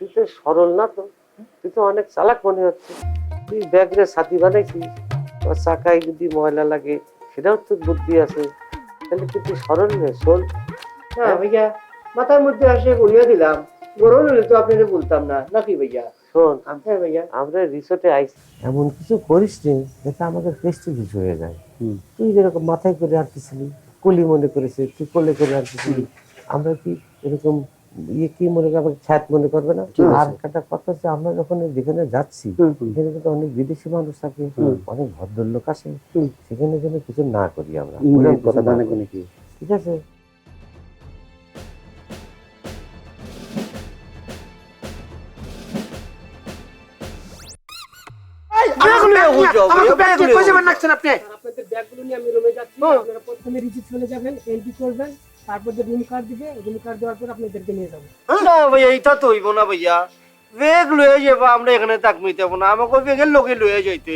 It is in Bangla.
তুই তো সরল না তো। তুই তো অনেক চালাক মনে হচ্ছে। তুই ব্যাগরে সাথী বানাইছিস। তোর চাকায় যদি ময়লা লাগে সেটাও তোর বুদ্ধি আছে। তাহলে তুই তুই সরল নে শোন। হ্যাঁ ভাইয়া মাথার মধ্যে আসে বলিয়া দিলাম। গরম হলে তো আপনাদের বলতাম না। নাকি ভাইয়া? শোন হ্যাঁ ভাইয়া। আমরা রিসোর্টে আইস এমন কিছু করিস নি যাতে আমাদের প্রেস্টিজ হয়ে যায়। তুই যেরকম মাথায় করে আনতেছিলি কুলি মনে করেছে তুই কোলে করে আনতেছিলি আমরা কি এরকম ইয়ে কি মনে করবে ছাদ মনে করবে না? আর একটা কথা হচ্ছে আমরা যখন যেখানে যাচ্ছি সেখানে কিন্তু অনেক বিদেশি মানুষ থাকে অনেক ভদ্রলোক আসে সেখানে যেন কিছু না করি আমরা। ওরকম কিছু না করি। ঠিক আছে? তারপর যে রুম কার্ড দিবে রুম কার্ড দেওয়ার পর আপনাদেরকে নিয়ে যাব। না ভাইয়া এটা তো হইব না ভাইয়া। বেগ লয়ে যাব আমরা এখানে থাকব না। আমাকে বেগের লোকে লয়ে যাইতে